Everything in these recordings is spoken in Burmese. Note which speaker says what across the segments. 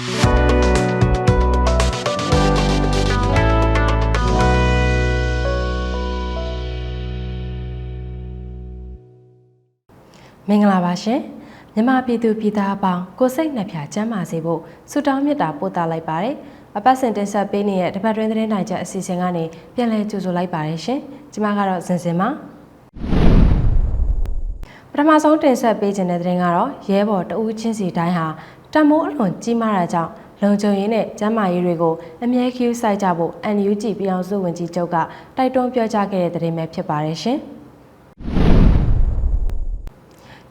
Speaker 1: မင်္ဂလာပါရှင်မြန်မာပြည်သူပြည်သားအပေါင်းကိုစိတ်နှပြချမ်းပါစေဖို့ဆုတောင်းမေတ္တာပို့သလိုက်ပါတယ်အပတ်စဉ်တင်ဆက်ပေးနေတဲ့တပတ်တွင်းသတင်းနိုင်ချက်အစီအစဉ်ကနေပြန်လည်ကြိုဆိုလိုက်ပါတယ်ရှင်ကျွန်မကတော့ဇင်စင်ပါပထမဆုံးတင်ဆက်ပေးခြင်းတဲ့သတင်းကတော့ရဲဘော်တဦးချင်းစီတိုင်းဟာ တမိုးအလွန်ကြီးမားတာကြောင့်လုံခြုံရေးနဲ့ကျန်းမာရေးတွေကိုအမြဲခ ्यू စိုက်ကြဖို့ NUG ပြည်အောင်စုဝန်ကြီးချုပ်ကတိုက်တွန်းပြောကြားခဲ့တဲ့သတင်းပဲဖြစ်ပါတယ်ရှင်။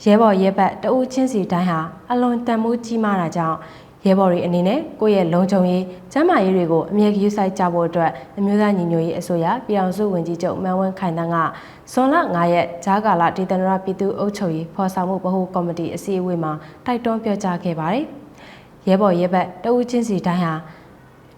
Speaker 1: ရဲဘော်ရဲဘက်တဦးချင်းစီတိုင်းဟာအလွန်တန်မိုးကြီးမားတာကြောင့် ရဲဘော်တွေအနေနဲ့ကိုယ့်ရဲ့လုံခြုံရေးကျန်းမာရေးတွေကိုအမြဲကြီးစိုက်ကြဖို့အတွက်အမျိုးသားညီညွတ်ရေးအစိုးရပြည်အောင်စုဝန်ကြီးချုပ်မန်ဝင်းခိုင်တန်းကဇွန်လ9ရက်ဂျာကာလာဒေသနရပြည်သူ့အုပ်ချုပ်ရေးဖော်ဆောင်မှုဗဟိုကော်မတီအစည်းအဝေးမှာတိုက်တွန်းပြောကြားခဲ့ပါတယ်။ရဲဘော်ရဲဘက်တဦးချင်းစီတိုင်းဟာ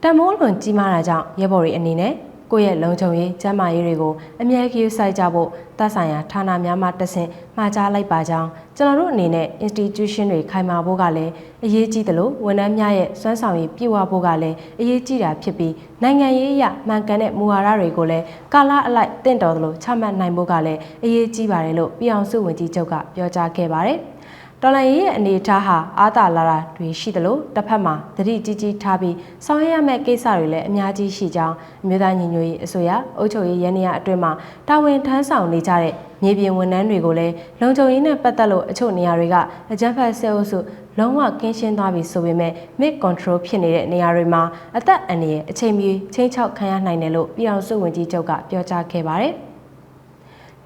Speaker 1: တန်မိုးလွန်ကြီးမားတာကြောင့်ရဲဘော်တွေအနေနဲ့ ကိုယ့်ရဲ့လုံခြုံရေးကျန်းမာရေးတွေကိုအမြဲတမ်းစိုက်ကြဖို့သက်ဆိုင်ရာဌာနများမှတဆင့်မှာကြားလိုက်ပါကြောင်းကျွန်တော်တို့အနေနဲ့ institution တွေခိုင်မာဖို့ကလည်းအရေးကြီးတယ်လို့ဝန်ထမ်းများရဲ့စွမ်းဆောင်ရည်ပြည့်ဝဖို့ကလည်းအရေးကြီးတာဖြစ်ပြီးနိုင်ငံရေးအရမှန်ကန်တဲ့မူဝါဒတွေကိုလည်းကာလအလိုက်တင့်တော်သလိုချမှတ်နိုင်ဖို့ကလည်းအရေးကြီးပါတယ်လို့ပြည်အောင်စုဝန်ကြီးချုပ်ကပြောကြားခဲ့ပါတယ်။ တော်လန်ရေးရဲ့အနေအထားဟာအာသာလာတာတွေရှိသလိုတစ်ဖက်မှာသတိကြီးကြီးထားပြီးဆောင်ရွက်ရမယ့်ကိစ္စတွေလည်းအများကြီးရှိကြောင်းအမျိုးသားညီညွတ်ရေးအစိုးရအုပ်ချုပ်ရေးရန်နေရအတွင်းမှာတာဝန်ထမ်းဆောင်နေကြတဲ့မြေပြင်ဝန်ထမ်းတွေကိုလည်းလုံခြုံရေးနဲ့ပတ်သက်လို့အချို့နေရာတွေကအကြမ်းဖက်ဆဲအုပ်စုလုံးဝကင်းရှင်းသွားပြီဆိုပေမဲ့ mid control ဖြစ်နေတဲ့နေရာတွေမှာအသက်အန္တရာယ်အချိန်မီချင်းချောက်ခံရနိုင်တယ်လို့ပြည်အောင်စုဝန်ကြီးချုပ်ကပြောကြားခဲ့ပါတယ်။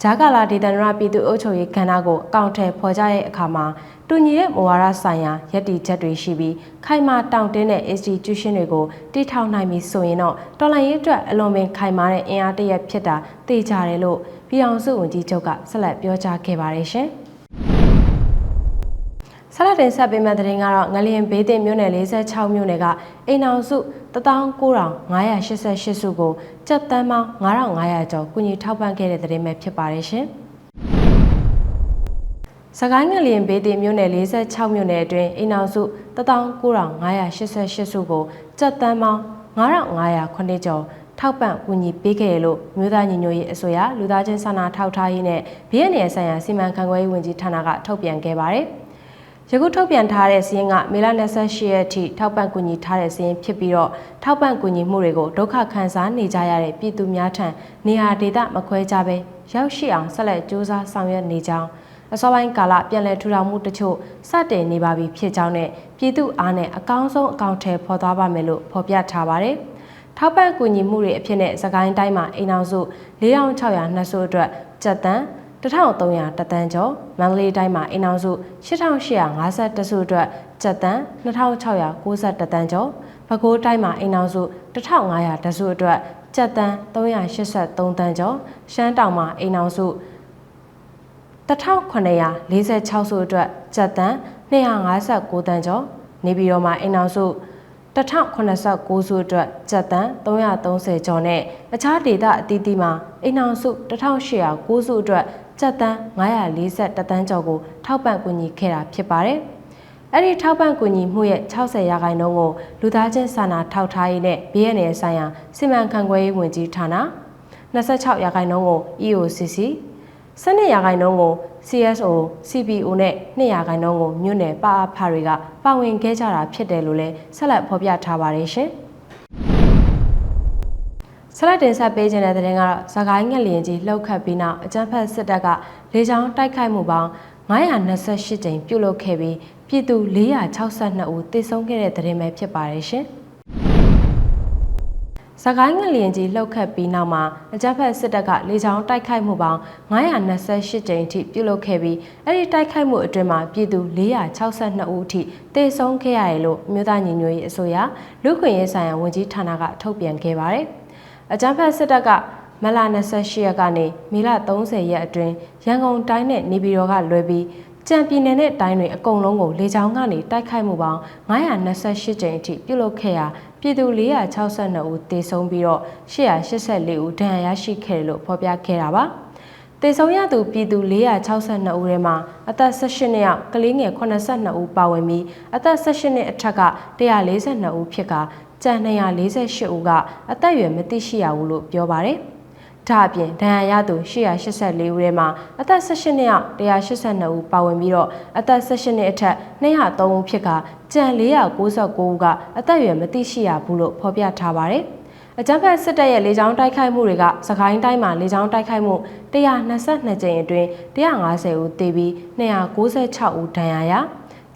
Speaker 1: ဂျာကာလာဒေသနရပြည်သူ့အုပ်ချုပ်ရေးကဏ္ဍကိုအကောင့်ထဲဖော်ကြတဲ့အခါမှာတူညီတဲ့မူဝါဒဆိုင်ရာရည်တည်ချက်တွေရှိပြီးခိုင်မာတောင့်တင်းတဲ့ institution တွေကိုတည်ထောင်နိုင်ပြီဆိုရင်တော့တော်လှန်ရေးအတွက်အလွန်ပင်ခိုင်မာတဲ့အင်အားတရက်ဖြစ်တာသိကြတယ်လို့ပြည်အောင်စုဝန်ကြီးချုပ်ကဆက်လက်ပြောကြားခဲ့ပါတယ်ရှင်။ ဆလာတင်ဆက်ပေးမဲ့တဲ့ရင်ကတော့ငလျင်ဘေးတင်မြို့နယ်46မြို့နယ်ကအိမ်အောင်စု19588စုကိုကြက်တန်းပေါင်း9500ကျော်ကုညီထောက်ပံ့ခဲ့တဲ့တဲ့ရင်ပဲဖြစ်ပါတယ်ရှင်။စကိုင်းငလျင်ဘေးတင်မြို့နယ်46မြို့နယ်အတွင်းအိမ်အောင်စု19588စုကိုကြက်တန်းပေါင်း9500ကျော်ထောက်ပံ့ကူညီပေးခဲ့ရလို့မြို့သားညီညွတ်ရေးအစိုးရလူသားချင်းစာနာထောက်ထားရေးနဲ့ BNN ဆိုင်ရာစီမံခန့်ခွဲရေးဝန်ကြီးဌာနကထုတ်ပြန်ခဲ့ပါတယ်။ ယခုထုတ်ပြန်ထားတဲ့စီးရင်ကမေလ28ရက်အထိထောက်ပံ့ကူညီထားတဲ့စီးရင်ဖြစ်ပြီးတော့ထောက်ပံ့ကူညီမှုတွေကိုဒုက္ခခံစားနေကြရတဲ့ပြည်သူများထံနေရာဒေသမခွဲကြဘဲရောက်ရှိအောင်ဆက်လက်စ조사ဆောင်ရွက်နေကြောင်းအစောပိုင်းကာလပြန်လည်ထူထောင်မှုတချို့စတင်နေပါပြီဖြစ်ကြောင်းနဲ့ပြည်သူအားနဲ့အကောင်းဆုံးအကောင့်ထဲဖော်သွားပါမယ်လို့ဖော်ပြထားပါတယ်။ထောက်ပံ့ကူညီမှုတွေအဖြစ်နဲ့စကိုင်းတိုင်းမှာအိမ်အောင်စု4600စုအတွက်ကြက်တန်း 1300တသန်းကျော်မန္တလေးတိုင်းမှာအိမ်အောင်စု8850စုအတွက်ကျပ်တန်း2690တန်းကျော်ပဲခူးတိုင်းမှာအိမ်အောင်စု1500တစုအတွက်ကျပ်တန်း383တန်းကျော်ရှမ်းတောင်မှာအိမ်အောင်စု1946စုအတွက်ကျပ်တန်း259တန်းကျော်နေပြည်တော်မှာအိမ်အောင်စု1089စုအတွက်ကျပ်တန်း330ကျော်နဲ့အခြားဒေသအသီးသီးမှာအိမ်အောင်စု1809စုအတွက် ကျပ်တန်း940တန်းကျော်ကိုထောက်ပံ့ကူညီခဲ့တာဖြစ်ပါတယ်။အဲ့ဒီထောက်ပံ့ကူညီမှုရဲ့60ရာခိုင်နှုန်းကိုလူသားချင်းစာနာထောက်ထားရေးနဲ့ BNN ဆိုင်ရာစီမံခန့်ခွဲရေးဝန်ကြီးဌာန26ရာခိုင်နှုန်းကို EOCC 12ရာခိုင်နှုန်းကို CSO CPO နဲ့2ရာခိုင်နှုန်းကိုမြို့နယ်ပအဖတွေကပါဝင်ခဲ့ကြတာဖြစ်တယ်လို့လည်းဆက်လက်ဖော်ပြထားပါတယ်ရှင်။ ဆက်လက်တင်ဆက်ပေးခြင်းတဲ့တဲ့ရင်ကတော့ဇကိုင်းငလျင်ကြီးလှုပ်ခတ်ပြီးနောက်အကြမ်းဖက်စစ်တပ်ကလေကြောင်းတိုက်ခိုက်မှုပေါင်း928ကြိမ်ပြုလုပ်ခဲ့ပြီးပြည်သူ462ဦးသေဆုံးခဲ့တဲ့တဲ့ရင်ပဲဖြစ်ပါတယ်ရှင်။စကိုင်းငလျင်ကြီးလှုပ်ခတ်ပြီးနောက်မှာအကြမ်းဖက်စစ်တပ်ကလေကြောင်းတိုက်ခိုက်မှုပေါင်း928ကြိမ်အထိပြုလုပ်ခဲ့ပြီးအဲ့ဒီတိုက်ခိုက်မှုအတွင်းမှာပြည်သူ462ဦးအထိသေဆုံးခဲ့ရတယ်လို့မြို့သားညီညွတ်ရေးအစိုးရလူခွင့်ရေးဆိုင်ရာဝန်ကြီးဌာနကထုတ်ပြန်ခဲ့ပါတယ်။ အကြမ်းဖက်စစ်တပ်ကမလ28ရက်ကနေမေလ30ရက်အတွင်းရန်ကုန်တိုင်းနဲ့နေပြည်တော်ကလွဲပြီးကြံပြည်နယ်နဲ့တိုင်းတွေအကုန်လုံးကိုလေကြောင်းကနေတိုက်ခိုက်မှုပေါင်း928ကြိမ်အထိပြုလုပ်ခဲ့ရာပြည်သူ462ဦးသေဆုံးပြီးတော့884ဦးဒဏ်ရာရရှိခဲ့တယ်လို့ဖော်ပြခဲ့တာပါတေဆုံးရသူပြည်သူ462ဦးထဲမှာအသက်18နှစ်ယောက်ကလေးငယ်82ဦးပါဝင်ပြီးအသက်18နှစ်အထက်က142ဦးဖြစ်က ကျန်248ဦးကအသက်အရွယ်မသိရှိရဘူးလို့ပြောပါတယ်။ဒါအပြင်ဒဏ်ရာရသူ884ဦးထဲမှာအသက်18နှစ်ယောက်182ဦးပါဝင်ပြီးတော့အသက်18နှစ်အထက်203ဦးဖြစ်ကကျန်499ဦးကအသက်အရွယ်မသိရှိရဘူးလို့ဖော်ပြထားပါတယ်။အကြမ်းဖက်စစ်တပ်ရဲ့လေကြောင်းတိုက်ခိုက်မှုတွေကစကိုင်းတိုင်းမှာလေကြောင်းတိုက်ခိုက်မှု122ကြိမ်အတွင်း150ဦးသေပြီး296ဦးဒဏ်ရာရ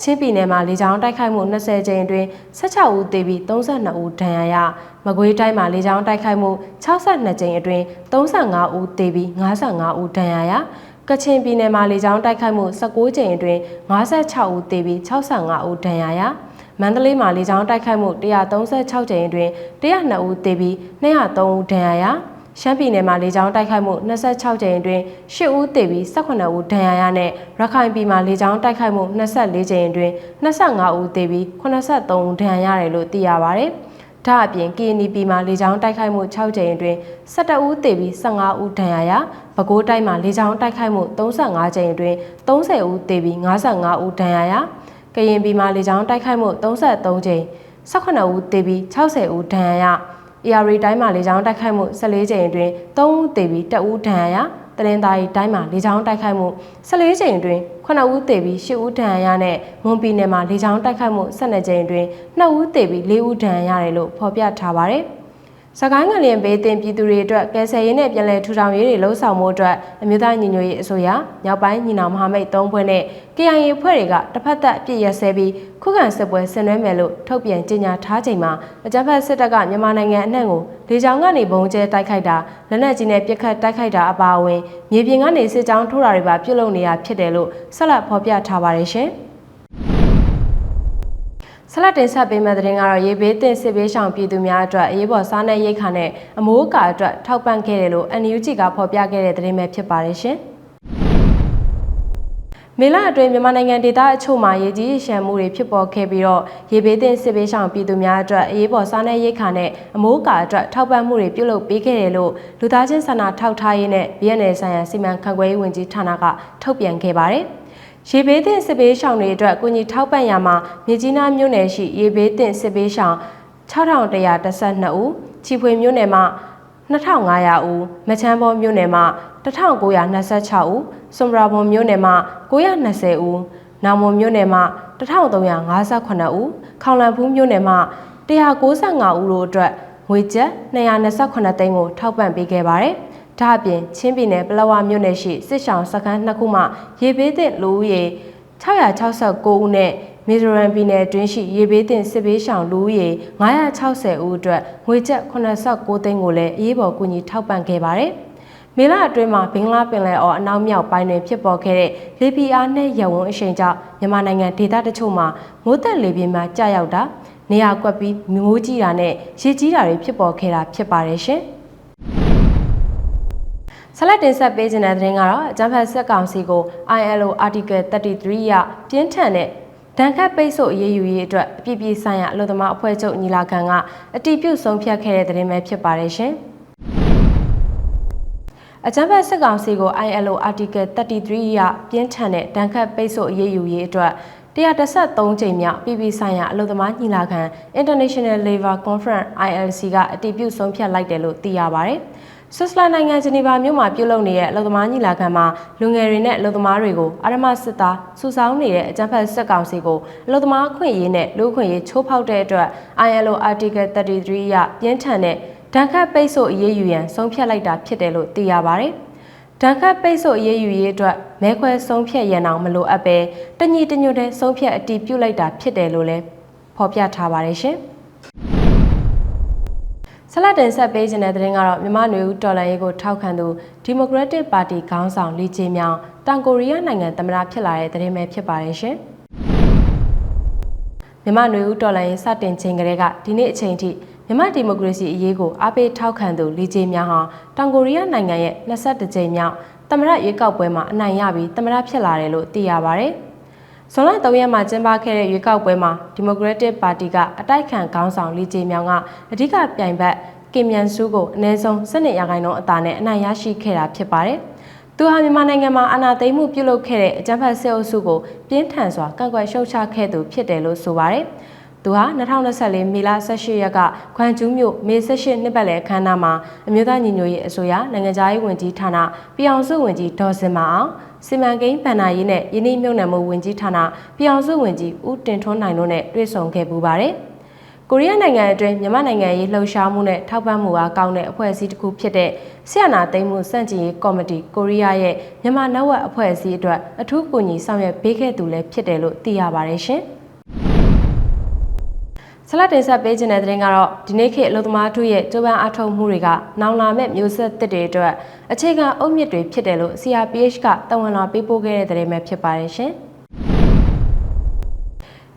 Speaker 1: ချင်းပြည်နယ်မှာလေကြောင်းတိုက်ခိုက်မှု20ကြိမ်အတွင်း16ဦးသေပြီး32ဦးဒဏ်ရာရမကွေးတိုင်းမှာလေကြောင်းတိုက်ခိုက်မှု62ကြိမ်အတွင်း35ဦးသေပြီး55ဦးဒဏ်ရာရကချင်ပြည်နယ်မှာလေကြောင်းတိုက်ခိုက်မှု19ကြိမ်အတွင်း56ဦးသေပြီး65ဦးဒဏ်ရာရမန္တလေးမှာလေကြောင်းတိုက်ခိုက်မှု136ကြိမ်အတွင်း102ဦးသေပြီး203ဦးဒဏ်ရာရ ရှမ်းပြည်နယ်မှာလေကြောင်းတိုက်ခိုက်မှု26ကြိမ်အတွင်း10ဦးသေပြီး18ဦးဒဏ်ရာရနဲ့ရခိုင်ပြည်မှာလေကြောင်းတိုက်ခိုက်မှု24ကြိမ်အတွင်း25ဦးသေပြီး83ဦးဒဏ်ရာရတယ်လို့သိရပါဗျ။ဒါအပြင် KNP မှာလေကြောင်းတိုက်ခိုက်မှု6ကြိမ်အတွင်း17ဦးသေပြီး15ဦးဒဏ်ရာရပဲခူးတိုင်းမှာလေကြောင်းတိုက်ခိုက်မှု35ကြိမ်အတွင်း30ဦးသေပြီး55ဦးဒဏ်ရာရကရင်ပြည်မှာလေကြောင်းတိုက်ခိုက်မှု33ကြိမ်18ဦးသေပြီး60ဦးဒဏ်ရာရ AR တိုင်းမှာလေကြောင်းတိုက်ခိုက်မှု14ကြိမ်အတွင်း3ဦးသေပြီး2ဦးဒဏ်ရာရတရင်သားရီတိုင်းမှာလေကြောင်းတိုက်ခိုက်မှု14ကြိမ်အတွင်း9ဦးသေပြီး10ဦးဒဏ်ရာရနဲ့မွန်ပြည်နယ်မှာလေကြောင်းတိုက်ခိုက်မှု12ကြိမ်အတွင်း2ဦးသေပြီး4ဦးဒဏ်ရာရတယ်လို့ဖော်ပြထားပါတယ်။ စကိုင်းငလျင်ဘေးတင်ပြည်သူတွေအတွက်ကယ်ဆယ်ရေးနဲ့ပြည်လဲထူထောင်ရေးတွေလှုံ့ဆော်မှုအတွက်အမျိုးသားညီညွတ်ရေးအစိုးရမြောက်ပိုင်းညီနောင်မဟာမိတ်၃ဖွဲ့နဲ့ KIA ဖွဲ့တွေကတစ်ဖက်သက်အပြစ်ရစဲပြီးခုခံစစ်ပွဲဆင်နွှဲမယ်လို့ထုတ်ပြန်ကြေညာထားချိန်မှာအကြမ်းဖက်စစ်တပ်ကမြန်မာနိုင်ငံအနှံ့ကိုလေကြောင်းကနေဘုံကျဲတိုက်ခိုက်တာလက်နက်ကြီးနဲ့ပစ်ခတ်တိုက်ခိုက်တာအပါအဝင်မြေပြင်ကနေစစ်ကြောင်းထိုးတာတွေပါပြုလုပ်နေတာဖြစ်တယ်လို့ဆက်လက်ဖော်ပြထားပါတယ်ရှင်။ ဆက်လက်တင်ဆက်ပေးမယ့်သတင်းကတော့ရေဘေးတင်စစ်ဘေးရှောင်ပြည်သူများအတွက်အရေးပေါ်စားနပ်ရိက္ခာနဲ့အမိုးအကာအတွက်ထောက်ပံ့ခဲ့တယ်လို့ NUG ကဖော်ပြခဲ့တဲ့သတင်းပဲဖြစ်ပါတယ်ရှင်။မေလအတွင်းမြန်မာနိုင်ငံဒေသအချို့မှာရေကြီးရှမ်းမှုတွေဖြစ်ပေါ်ခဲ့ပြီးတော့ရေဘေးသင့်စစ်ဘေးရှောင်ပြည်သူများအတွက်အရေးပေါ်စားနပ်ရိက္ခာနဲ့အမိုးအကာအတွက်ထောက်ပံ့မှုတွေပြုလုပ်ပေးခဲ့တယ်လို့လူသားချင်းစာနာထောက်ထားရေးနဲ့ BNL ဆိုင်ရာစီမံခန့်ခွဲရေးဝန်ကြီးဌာနကထုတ်ပြန်ခဲ့ပါတယ်။ ရေဘေးသင့်စစ်ဘေးရှောင်တွေအတွက်ကိုကြီးထောက်ပံ့ရမှာမြကြီးနားမြို့နယ်ရှိရေဘေးသင့်စစ်ဘေးရှောင်6112ဦးချီဖွေမြို့နယ်မှာ2500ဦးမချမ်းဘောမြို့နယ်မှာ1926ဦးစွန်ဘရာဘွန်မြို့နယ်မှာ920ဦးနောင်မွန်မြို့နယ်မှာ1358ဦးခေါလန်ဖူးမြို့နယ်မှာ195ဦးတို့အတွက်ငွေကျပ်228သိန်းကိုထောက်ပံ့ပေးခဲ့ပါတယ်။ ဒါအပြင်ချင်းပြည်နယ်ပလောဝမြို့နယ်ရှိစစ်ဆောင်စခန်းနှစ်ခုမှရေဘေးသင့်လူဦးရေ669ဦးနဲ့မီဇိုရမ်ပြည်နယ်တွင်းရှိရေဘေးသင့်စစ်ဘေးရှောင်လူဦးရေ960ဦးအတွက်ငွေကျပ်89သိန်းကိုလည်းအရေးပေါ်ကူညီထောက်ပံ့ခဲ့ပါတယ်။မေလအတွင်းမှာဘင်္ဂလားပင်လယ်အော်အနောက်မြောက်ပိုင်းတွင်ဖြစ်ပေါ်ခဲ့တဲ့လေပြင်းအားနဲ့ရဝန်းအရှိန်ကြောင့်မြန်မာနိုင်ငံဒေသတချို့မှာမိုးသက်လေပြင်းများကြာရောက်တာနေရာကွက်ပြီးမိုးကြီးတာနဲ့ရေကြီးတာတွေဖြစ်ပေါ်ခဲ့တာဖြစ်ပါတယ်ရှင်။ ဆက်လက်တင်ဆက်ပေးခြင်းတဲ့သတင်းကတော့အကြံဖတ်ဆက်ကောင်စီကို ILO Article 33ရပြင်းထန်တဲ့ဒဏ်ခတ်ပိတ်ဆို့အရေးယူရေးအတွက်အပြည့်ပြည့်ဆိုင်ရာအလို့သမားအဖွဲ့ချုပ်ညီလာခံကအတီးပြုတ်ဆုံးဖြတ်ခဲ့တဲ့သတင်းပဲဖြစ်ပါတယ်ရှင်။အကြံဖတ်စစ်ကောင်စီကို ILO Article 33ရပြင်းထန်တဲ့ဒဏ်ခတ်ပိတ်ဆို့အရေးယူရေးအတွက်133ကြိမ်မြောက်ပြည်ပဆိုင်ရာအလို့သမားညီလာခံ International Labour Conference ILC ကအတည်ပြုဆုံးဖြတ်လိုက်တယ်လို့သိရပါတယ်။ ဆွစ်ဇာလန်နိုင်ငံဂျနီဗာမြို့မှာပြုလုပ်နေတဲ့အလုပ်သမားညီလာခံမှာလူငယ်တွေနဲ့အလုပ်သမားတွေကိုအာရမစစ်သားစုဆောင်းနေတဲ့အကြမ်းဖက်စစ်ကောင်စီကိုအလုပ်သမားခွင့်ရေးနဲ့လူ့ခွင့်ရေးချိုးဖောက်တဲ့အတွက် ILO Article 33အရပြင်းထန်တဲ့ဒဏ်ခတ်ပိတ်ဆို့အရေးယူရန်ဆုံးဖြတ်လိုက်တာဖြစ်တယ်လို့သိရပါတယ်။ဒဏ်ခတ်ပိတ်ဆို့အရေးယူရေးအတွက်မဲခွဲဆုံးဖြတ်ရန်အောင်မလိုအပ်ပဲတညီတညွတ်တဲ့ဆုံးဖြတ်အတည်ပြုလိုက်တာဖြစ်တယ်လို့လည်းဖော်ပြထားပါတယ်ရှင်။ ဆက်လက်တင်ဆက်ပေးခြင်းတဲ့သတင်းကတော့မြန်မာ့နွေဦးတော်လှန်ရေးကိုထောက်ခံသူဒီမိုကရက်တစ်ပါတီခေါင်းဆောင်လီချေမြောင်တောင်ကိုရီးယားနိုင်ငံသမ္မတဖြစ်လာတဲ့သတင်းပဲဖြစ်ပါတယ်ရှင်။မြန်မာ့နွေဦးတော်လှန်ရေးစတင်ချိန်ကလေးကဒီနေ့အချိန်ထိမြန်မာဒီမိုကရေစီအရေးကိုအားပေးထောက်ခံသူလီချေမြောင်ဟာတောင်ကိုရီးယားနိုင်ငံရဲ့22ကြိမ်မြောက်သမ္မတရွေးကောက်ပွဲမှာအနိုင်ရပြီးသမ္မတဖြစ်လာတယ်လို့သိရပါတယ်။ ဇွန်လ3ရက်မှာကျင်းပခဲ့တဲ့ရွေးကောက်ပွဲမှာဒီမိုကရက်တစ်ပါတီကအတိုက်ခံခေါင်းဆောင်လီဂျေမြောင်ကအဓိကပြိုင်ဘက်ကင်မြန်စုကိုအနည်းဆုံး12ရာခိုင်နှုန်းအသာနဲ့အနိုင်ရရှိခဲ့တာဖြစ်ပါတယ်။သူဟာမြန်မာနိုင်ငံမှာအာဏာသိမ်းမှုပြုလုပ်ခဲ့တဲ့အကြမ်းဖက်စစ်အုပ်စုကိုပြင်းထန်စွာကန့်ကွက်ရှုတ်ချခဲ့သူဖြစ်တယ်လို့ဆိုပါတယ်။ သူဟာ2024မေလ18ရက်ကခွန်ကျူးမြို့မေ18နှစ်ပတ်လည်အခမ်းအနားမှာအမျိုးသားညီညွတ်ရေးအစိုးရနိုင်ငံသားရေးဝန်ကြီးဌာနပြည်အောင်စုဝန်ကြီးဒေါ်စင်မာအောင်စီမံကိန်းဗဏ္ဍာရေးနဲ့ယင်းနှိမ့်မြုံနယ်မှုဝန်ကြီးဌာနပြည်အောင်စုဝန်ကြီးဦးတင်ထွန်းနိုင်တို့နဲ့တွေ့ဆုံခဲ့ပူပါတယ်။ကိုရီးယားနိုင်ငံအတွင်းမြန်မာနိုင်ငံရေးလှုပ်ရှားမှုနဲ့ထောက်ပံ့မှုအားကောင်းတဲ့အဖွဲ့အစည်းတစ်ခုဖြစ်တဲ့ဆီယနာသိမ်းမှုစန့်ကျင်ရေးကော်မတီကိုရီးယားရဲ့မြန်မာနောက်ဝက်အဖွဲ့အစည်းအတွက်အထူးကူညီဆောင်ရွက်ပေးခဲ့သူလည်းဖြစ်တယ်လို့သိရပါတယ်ရှင်။ ဆလတ်တင်ဆက်ပေးခြင်းတဲ့တဲ့ကတော့ဒီနေ့ခေတ်အလုပ်သမားထုရဲ့ကျိုးပန်းအထောက်မှုတွေကနောင်လာမဲ့မျိုးဆက်သစ်တွေအတွက်အခြေခံအုတ်မြစ်တွေဖြစ်တယ်လို့ CRPH ကတဝန်လာပေးပို့ခဲ့တဲ့တဲ့ပဲဖြစ်ပါတယ်ရှင်။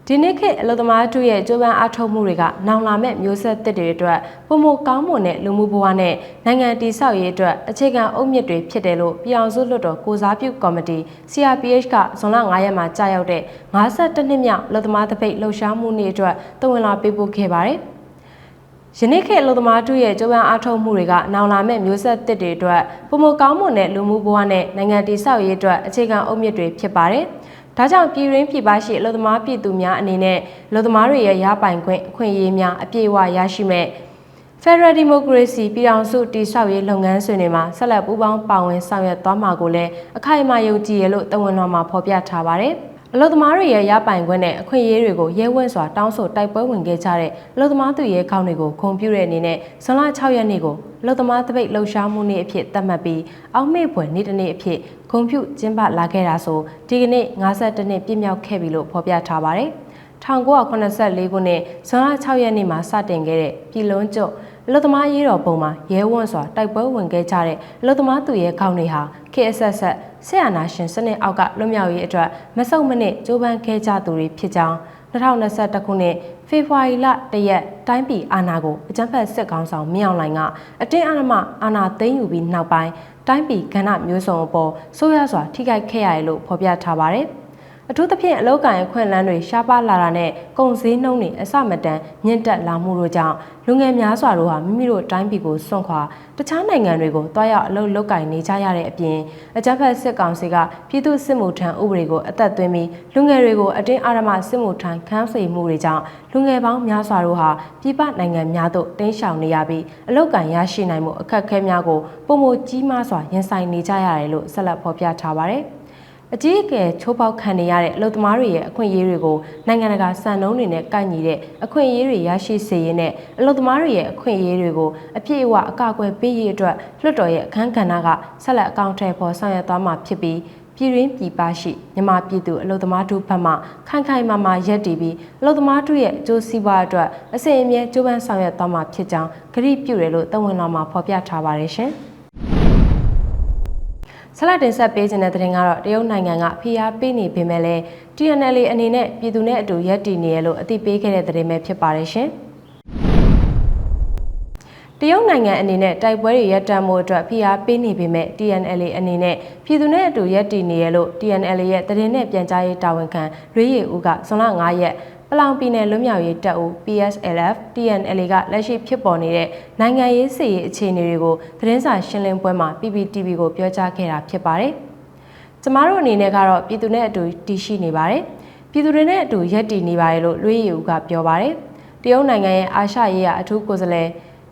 Speaker 1: ဒီနေ့ခေတ်အလုပ်သမားတို့ရဲ့ကြိုးပမ်းအားထုတ်မှုတွေကနောင်လာမဲ့မျိုးဆက်သစ်တွေအတွက်ပုံမကောင်းမွန်တဲ့လူမှုဘဝနဲ့နိုင်ငံတည်ဆောက်ရေးအတွက်အခြေခံအုတ်မြစ်တွေဖြစ်တယ်လို့ပြည်အောင်စုလွှတ်တော်ကိုစားပြုကော်မတီ CRPH ကဇွန်လ9ရက်မှာကြာရောက်တဲ့52နှစ်မြောက်အလုပ်သမားတပိတ်လှုပ်ရှားမှုနေ့အတွက်တဝန်လာပေးပို့ခဲ့ပါတယ်။ယနေ့ခေတ်အလုပ်သမားတို့ရဲ့ကြိုးပမ်းအားထုတ်မှုတွေကနောင်လာမဲ့မျိုးဆက်သစ်တွေအတွက်ပုံမကောင်းမွန်တဲ့လူမှုဘဝနဲ့နိုင်ငံတည်ဆောက်ရေးအတွက်အခြေခံအုတ်မြစ်တွေဖြစ်ပါတယ်။ ဒါကြောင့်ပြည်ရင်းပြည်ပရှိအလုပ်သမားပြည်သူများအနေနဲ့အလုပ်သမားတွေရဲ့ရပိုင်ခွင့်အခွင့်အရေးများအပြည့်အဝရရှိမဲ့ Federal Democracy ပြည်ထောင်စုတည်ဆောက်ရေးလုပ်ငန်းစဉ်တွေမှာဆက်လက်ပူးပေါင်းပါဝင်ဆောင်ရွက်သွားမှာကိုလည်းအခိုင်အမာယုံကြည်ရလို့တဝန်တော်မှာဖော်ပြထားပါတယ်။ အလုသမားတွေရဲ့ရပိုင်ခွင့်နဲ့အခွင့်အရေးတွေကိုရဲဝံ့စွာတောင်းဆိုတိုက်ပွဲဝင်ခဲ့ကြတဲ့အလုသမားသူရဲခေါင်းတွေကိုခုံပြတဲ့အနေနဲ့ဇွန်လ6ရက်နေ့ကိုအလုသမားတပိတ်လှုပ်ရှားမှုနေ့အဖြစ်သတ်မှတ်ပြီးအောက်မေ့ဖွယ်နေ့တစ်နေ့အဖြစ်ခုံပြကျင်းပလာခဲ့တာဆိုဒီကနေ့52နှစ်ပြည့်မြောက်ခဲ့ပြီလို့ဖော်ပြထားပါတယ်။1984ခုနှစ်ဇွန်လ6ရက်နေ့မှာစတင်ခဲ့တဲ့ပြည်လုံးကျွတ် အလုသမားရေးတော်ပုံမှာရဲဝံ့စွာတိုက်ပွဲဝင်ခဲ့ကြတဲ့အလုသမားသူရဲခေါင်းတွေဟာ KSS ဆက်အာနာရှင်စနစ်အောက်ကလွတ်မြောက်ရေးအတွက်မဆုတ်မနစ်ကြိုးပမ်းခဲ့ကြသူတွေဖြစ်ကြောင်း2021ခုနှစ်ဖေဖော်ဝါရီလတရက်တိုင်းပြည်အာဏာကိုအကြမ်းဖက်စစ်ကောင်ဆောင်မြောက်လိုင်ကအတင်းအဓမ္မအာဏာသိမ်းယူပြီးနောက်ပိုင်းတိုင်းပြည်ကဏ္ဍမျိုးစုံအပေါ်ဆိုးရွားစွာထိခိုက်ခဲ့ရတယ်လို့ဖော်ပြထားပါတယ်။ အထူးသဖြင့်အလောက်ကန်အခွင့်အလမ်းတွေရှားပါလာတာနဲ့ကုန်စည်နှုန်းတွေအစမတန်မြင့်တက်လာမှုတို့ကြောင့်လူငယ်များစွာတို့ဟာမိမိတို့တိုင်းပြည်ကိုစွန့်ခွာတခြားနိုင်ငံတွေကိုတွားရောက်အလုပ်လုပ်ကင်နေကြရတဲ့အပြင်အကြမ်းဖက်စစ်ကောင်စီကပြည်သူစစ်မှုထမ်းဥပဒေကိုအသက်သွင်းပြီးလူငယ်တွေကိုအတင်းအာရမစစ်မှုထမ်းခန်းစေမှုတွေကြောင့်လူငယ်ပေါင်းများစွာတို့ဟာပြည်ပနိုင်ငံများသို့တင်းရှောင်နေရပြီးအလောက်ကန်ရရှိနိုင်မှုအခက်အခဲများကိုပုံမကြီးမားစွာရင်ဆိုင်နေကြရတယ်လို့ဆက်လက်ဖော်ပြထားပါတယ်။ အကြီးအကဲချိုးပေါက်ခံနေရတဲ့အလုပ်သမားတွေရဲ့အခွင့်အရေးတွေကိုနိုင်ငံတကာစံနှုန်းတွေနဲ့ကိုက်ညီတဲ့အခွင့်အရေးတွေရရှိစေရင်းနဲ့အလုပ်သမားတွေရဲ့အခွင့်အရေးတွေကိုအပြည့်အဝအကာအကွယ်ပေးရေးအတွက်လွှတ်တော်ရဲ့အခမ်းကဏ္ဍကဆက်လက်အကောင့်ထဲပေါ်ဆောင်ရွက်သွားမှာဖြစ်ပြီးပြည်ရင်းပြည်ပရှိမြန်မာပြည်သူအလုပ်သမားတို့ဘက်မှခိုင်ခိုင်မာမာရပ်တည်ပြီးအလုပ်သမားတို့ရဲ့အကျိုးစီးပွားအတွက်အစဉ်အမြဲကြိုးပမ်းဆောင်ရွက်သွားမှာဖြစ်ကြောင်းကတိပြုတယ်လို့တဝန်တော်မှာဖော်ပြထားပါတယ်ရှင်။ ဆက်လက်တင်ဆက်ပေးခြင်းတဲ့သတင်းကတော့တရုတ်နိုင်ငံကဖိအားပေးနေပေမဲ့လည်း TNL အနေနဲ့ပြည်သူနဲ့အတူရပ်တည်နေရလို့အသိပေးခဲ့တဲ့သတင်းပဲဖြစ်ပါတယ်ရှင်။တရုတ်နိုင်ငံအနေနဲ့တိုက်ပွဲတွေရပ်တန့်မှုအတွက်ဖိအားပေးနေပေမဲ့ TNL အနေနဲ့ပြည်သူနဲ့အတူရပ်တည်နေရလို့ TNL ရဲ့သတင်းနဲ့ပြန်ကြားရေးတာဝန်ခံရွေးရည်ဦးကဇွန်လ9ရက် ပလောင်ပြည်နယ်လွတ်မြောက်ရေးတပ်ဦး PSLF TNLA ကလက်ရှိဖြစ်ပေါ်နေတဲ့နိုင်ငံရေးစစ်ရေးအခြေအနေတွေကိုသတင်းစာရှင်းလင်းပွဲမှာ PPTV ကိုပြောကြားခဲ့တာဖြစ်ပါတယ်။ကျမတို့အနေနဲ့ကတော့ပြည်သူနဲ့အတူတည်ရှိနေပါတယ်။ပြည်သူတွေနဲ့အတူရပ်တည်နေပါတယ်လို့လွေးရီဦးကပြောပါတယ်။တရုတ်နိုင်ငံရဲ့အာရှရေးရာအထူးကိုယ်စားလှယ်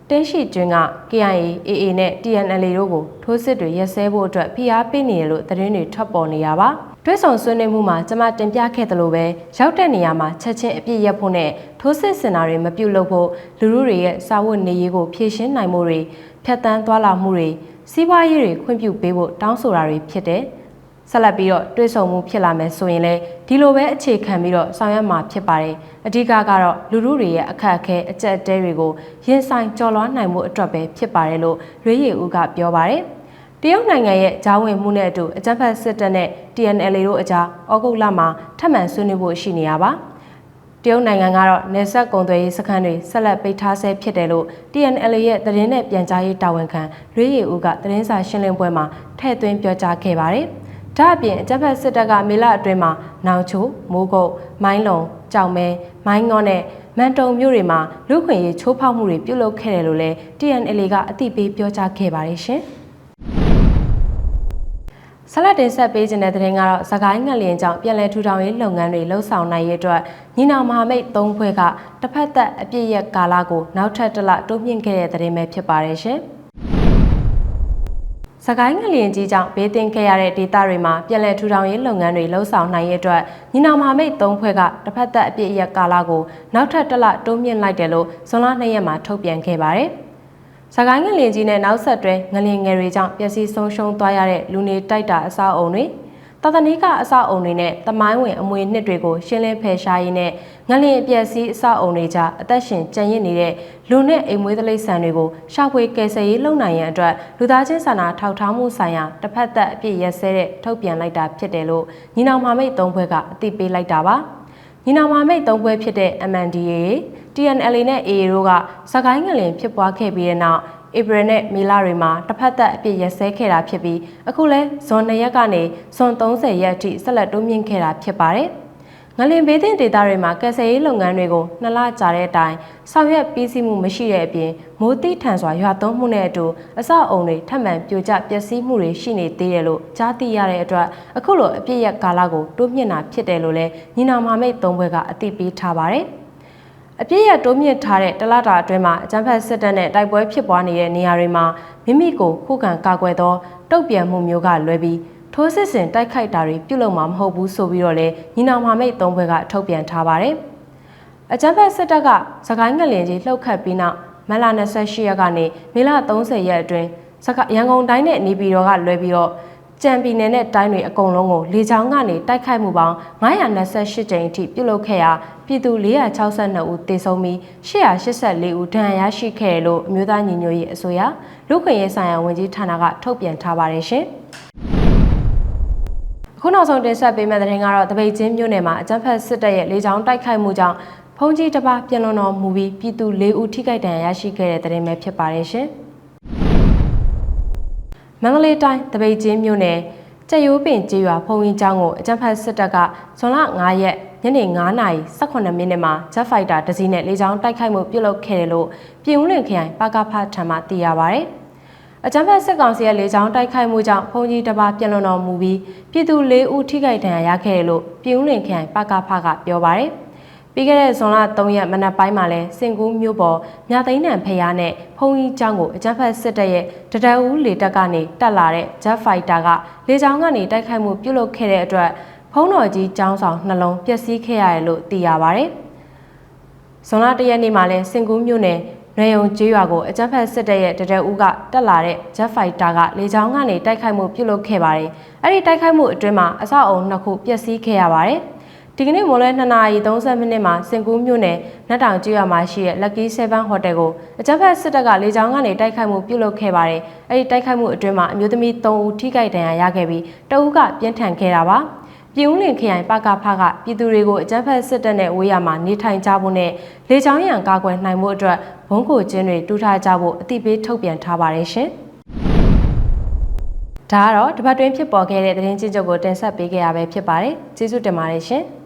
Speaker 1: တင်းရှိကျွန်းက KIA AA နဲ့ TNLA တို့ကိုထိုးစစ်တွေရက်စဲဖို့အတွက်ဖိအားပေးနေရလို့သတင်းတွေထွက်ပေါ်နေရပါ။ တွဲဆောင်ဆွေးနွေးမှုမှာကျမတင်ပြခဲ့သလိုပဲရောက်တဲ့နေရာမှာချက်ချင်းအပြည့်ရက်ဖို့နဲ့ထိုးစစ်စင်တာတွေမပြုတ်လို့ဖို့လူလူတွေရဲ့စာဝတ်နေရေးကိုဖြည့်ရှင်းနိုင်မှုတွေဖြတ်တန်းသွားလာမှုတွေစီးပွားရေးတွေခွင့်ပြုပေးဖို့တောင်းဆိုတာတွေဖြစ်တယ်ဆက်လက်ပြီးတော့တွေးဆုံမှုဖြစ်လာမယ်ဆိုရင်လည်းဒီလိုပဲအခြေခံပြီးတော့ဆောင်ရွက်မှာဖြစ်ပါတယ်အဓိကကတော့လူလူတွေရဲ့အခက်အခဲအကြက်အတဲတွေကိုရင်ဆိုင်ကြော်လွှားနိုင်မှုအတွက်ပဲဖြစ်ပါတယ်လို့ရွေးရည်ဦးကပြောပါတယ် တရုတ်နိုင်ငံရဲ့ဂျားဝင်မှုနဲ့အတူအကြမ်းဖက်စစ်တပ်နဲ့ TNL တို့အကြားဩဂုတ်လမှာထပ်မံဆွေးနွေးဖို့ရှိနေရပါတရုတ်နိုင်ငံကတော့နေဆက်ကုံသွယ်ရေးစခန်းတွေဆက်လက်ပိတ်ထားဆဲဖြစ်တယ်လို့ TNL ရဲ့သတင်းနဲ့ပြန်ကြားရေးတာဝန်ခံရွေးရည်ဦးကသတင်းစာရှင်းလင်းပွဲမှာထည့်သွင်းပြောကြားခဲ့ပါတယ်။ဒါ့အပြင်အကြမ်းဖက်စစ်တပ်ကမေလအတွင်းမှာနောင်ချိုမိုးကုတ်မိုင်းလုံကြောင်မဲမိုင်းငေါနဲ့မန်တုံမြို့တွေမှာလူခွင့်ရေးချိုးဖောက်မှုတွေပြုလုပ်ခဲ့တယ်လို့လည်း TNL ကအသိပေးပြောကြားခဲ့ပါတယ်ရှင်။ ဆက်လက်တင်ဆက်ပေးခြင်းတဲ့သတင်းကတော့စကိုင်းငလျင်ကြောင့်ပြည်လဲထူထောင်ရေးလုပ်ငန်းတွေလှုပ်ဆောင်နိုင်ရေးအတွက်ညီနောင်မဟာမိတ်၃ဖွဲ့ကတစ်ဖက်သက်အပြည့်ရက်ကာလကိုနောက်ထပ်တစ်လတိုးမြင့်ခဲ့တဲ့သတင်းပဲဖြစ်ပါတယ်ရှင်။စကိုင်းငလျင်ကြီးကြောင့်ဘေးသင့်ခဲ့ရတဲ့ဒေသတွေမှာပြည်လဲထူထောင်ရေးလုပ်ငန်းတွေလှုပ်ဆောင်နိုင်ရေးအတွက်ညီနောင်မဟာမိတ်၃ဖွဲ့ကတစ်ဖက်သက်အပြည့်ရက်ကာလကိုနောက်ထပ်တစ်လတိုးမြင့်လိုက်တယ်လို့ဇွန်လ2ရက်မှာထုတ်ပြန်ခဲ့ပါတယ်။ စကိုင်းငလင်ကြီးနဲ့နောက်ဆက်တွဲငလင်ငယ်တွေကြောင့်ပျက်စီးဆုံးရှုံးသွားရတဲ့လူနေတိုက်တာအဆောက်အုံတွေတသနီကအဆောက်အုံတွေနဲ့တမိုင်းဝင်အမွေနှစ်တွေကိုရှင်းလင်းဖယ်ရှားရင်းနဲ့ငလင်အပျက်စီးအဆောက်အုံတွေကြားအသက်ရှင်ကျန်ရစ်နေတဲ့လူနဲ့အိမ်မွေးသလိပ်ဆန်တွေကိုရှာဖွေကယ်ဆယ်ရေးလုပ်နိုင်ရန်အတွက်လူသားချင်းစာနာထောက်ထားမှုဆိုင်ရာတစ်ဖက်သက်အပြည့်ရက်စဲတဲ့ထုတ်ပြန်လိုက်တာဖြစ်တယ်လို့ညီနောင်မာမိတ်သုံးဘွဲကအသိပေးလိုက်တာပါညီနောင်မာမိတ်သုံးဘွဲဖြစ်တဲ့ MNDAA TNLA နဲ့ AA တို့ကစကိုင်းငလင်ဖြစ်ပွားခဲ့ပြီးတဲ့နောက်ဧပြီနဲ့မေလတွေမှာတစ်ဖက်သက်အပြည့်ရက်စဲခဲ့တာဖြစ်ပြီးအခုလဲဇွန်2ရက်ကနေဇွန်30ရက်အထိဆက်လက်တိုးမြင့်ခဲ့တာဖြစ်ပါတယ်။ငလင်ဘေးသင့်ဒေသတွေမှာကယ်ဆယ်ရေးလုပ်ငန်းတွေကိုနှစ်လကြာတဲ့အတိုင်းဆောင်ရွက်ပြီးစီးမှုမရှိတဲ့အပြင်မိုးတိထန်စွာရွာသွန်းမှုနဲ့အတူအဆောက်အုံတွေထပ်မံပြိုကျပျက်စီးမှုတွေရှိနေသေးတယ်လို့ကြားသိရတဲ့အတွက်အခုလိုအပြည့်ရက်ကာလကိုတိုးမြင့်တာဖြစ်တယ်လို့လည်းညီနာမာမိတ်သုံးဘွဲကအသိပေးထားပါတယ်။ အပြည့်ရတိုးမြင့်ထားတဲ့တလတာအတွင်းမှာအကြမ်းဖက်စစ်တပ်နဲ့တိုက်ပွဲဖြစ်ပွားနေတဲ့နေရာတွေမှာမိမိကိုခုခံကာကွယ်သောတုတ်ပြန်မှုမျိုးကလွဲပြီးထိုးစစ်ဆင်တိုက်ခိုက်တာတွေပြုလုပ်မှာမဟုတ်ဘူးဆိုပြီးတော့လေညီနောင်မာမိတ်သုံးဘွဲကထုတ်ပြန်ထားပါတယ်။အကြမ်းဖက်စစ်တပ်ကစကိုင်းငလင်ကြီးလှုပ်ခတ်ပြီးနောက်မလ28ရက်ကနေမေလ30ရက်အတွင်းစကရန်ကုန်တိုင်းနဲ့နေပြည်တော်ကလွဲပြီးတော့ ကြံပြည်နယ်နဲ့တိုင်းတွေအကုန်လုံးကိုလေကြောင်းကနေတိုက်ခိုက်မှုပေါင်း928ကြိမ်အထိပြုလုပ်ခဲ့ရာပြည်သူ462ဦးသေဆုံးပြီး884ဦးဒဏ်ရာရရှိခဲ့တယ်လို့အမျိုးသားညီညွတ်ရေးအစိုးရလူခွင့်ရေးဆိုင်ရာဝန်ကြီးဌာနကထုတ်ပြန်ထားပါတယ်ရှင်။အခုနောက်ဆုံးတင်ဆက်ပေးမယ့်သတင်းကတော့တပိတ်ချင်းမြို့နယ်မှာအကြမ်းဖက်စစ်တပ်ရဲ့လေကြောင်းတိုက်ခိုက်မှုကြောင့်ဖုန်ကြီးတစ်ပါးပြန်လွန်တော်မူပြီးပြည်သူ၄ဦးထိခိုက်ဒဏ်ရာရရှိခဲ့တဲ့သတင်းပဲဖြစ်ပါတယ်ရှင်။ မန္တလေးတိုင်းတပိတ်ချင်းမြို့နယ်ကြက်ရိုးပင်ကျေးရွာဖုံရင်ကျောင်းကိုအကြမ်းဖက်စစ်တပ်ကဇွန်လ9ရက်ညနေ9နာရီ18မိနစ်မှာ Jet Fighter တစ်စီးနဲ့လေကြောင်းတိုက်ခိုက်မှုပြုလုပ်ခဲ့တယ်လို့ပြည်ဦးလွင်ခရိုင်ပကဖထံမှသိရပါဗျ။အကြမ်းဖက်စစ်ကောင်စီရဲ့လေကြောင်းတိုက်ခိုက်မှုကြောင့်ဖုန်ကြီးတစ်ပါးပြန်လွန်တော်မူပြီးပြည်သူ၄ဦးထိခိုက်ဒဏ်ရာရခဲ့တယ်လို့ပြည်ဦးလွင်ခရိုင်ပကဖကပြောပါဗျ။ ပြီးခဲ့တဲ့ဇွန်လ3ရက်မနက်ပိုင်းမှာလဲစင်ကူးမြို့ပေါ်မြသိန်းနံဖျားနဲ့ဖုံကြီးကျောင်းကိုအကြမ်းဖက်စစ်တပ်ရဲ့တတအူးလေတပ်ကနေတက်လာတဲ့ Jet Fighter ကလေကြောင်းကနေတိုက်ခိုက်မှုပြုလုပ်ခဲ့တဲ့အတွက်ဖုံးတော်ကြီးကျောင်းဆောင်နှလုံးပျက်စီးခဲ့ရတယ်လို့သိရပါဗျ။ဇွန်လ1ရက်နေ့မှာလဲစင်ကူးမြို့နယ်ရေယုံကျေးရွာကိုအကြမ်းဖက်စစ်တပ်ရဲ့တတအူးကတက်လာတဲ့ Jet Fighter ကလေကြောင်းကနေတိုက်ခိုက်မှုပြုလုပ်ခဲ့ပါတယ်။အဲ့ဒီတိုက်ခိုက်မှုအတွင်းမှာအဆောက်အုံနှစ်ခုပျက်စီးခဲ့ရပါတယ်။ ဒီကနေ့မွန်လွဲ2နာရီ30မိနစ်မှာစင်ကူးမြို့နယ်နတ်တောင်ကျွော်မှာရှိတဲ့ Lucky 7 Hotel ကိုအကြမ်းဖက်စစ်တပ်ကလေကြောင်းကနေတိုက်ခိုက်မှုပြုလုပ်ခဲ့ပါတယ်။အဲဒီတိုက်ခိုက်မှုအတွင်းမှာအမျိုးသမီး3ဦးထိခိုက်ဒဏ်ရာရခဲ့ပြီးတအုပ်ကပြင်းထန်ခဲ့တာပါ။ပြည်ဦးလင်ခရိုင်ပကဖကပြည်သူတွေကိုအကြမ်းဖက်စစ်တပ်နဲ့ဝေးရမှာနေထိုင်ကြဖို့နဲ့လေကြောင်းရန်ကာကွယ်နိုင်မှုအတွက်ဘုံကိုကျင်းတွေတူထားကြဖို့အသိပေးထုတ်ပြန်ထားပါတယ်ရှင်။ဒါကတော့တပတ်တွင်းဖြစ်ပေါ်ခဲ့တဲ့သတင်းချင်းချုပ်ကိုတင်ဆက်ပေးခဲ့ရပဲဖြစ်ပါတယ်။ကျေးဇူးတင်ပါတယ်ရှင်။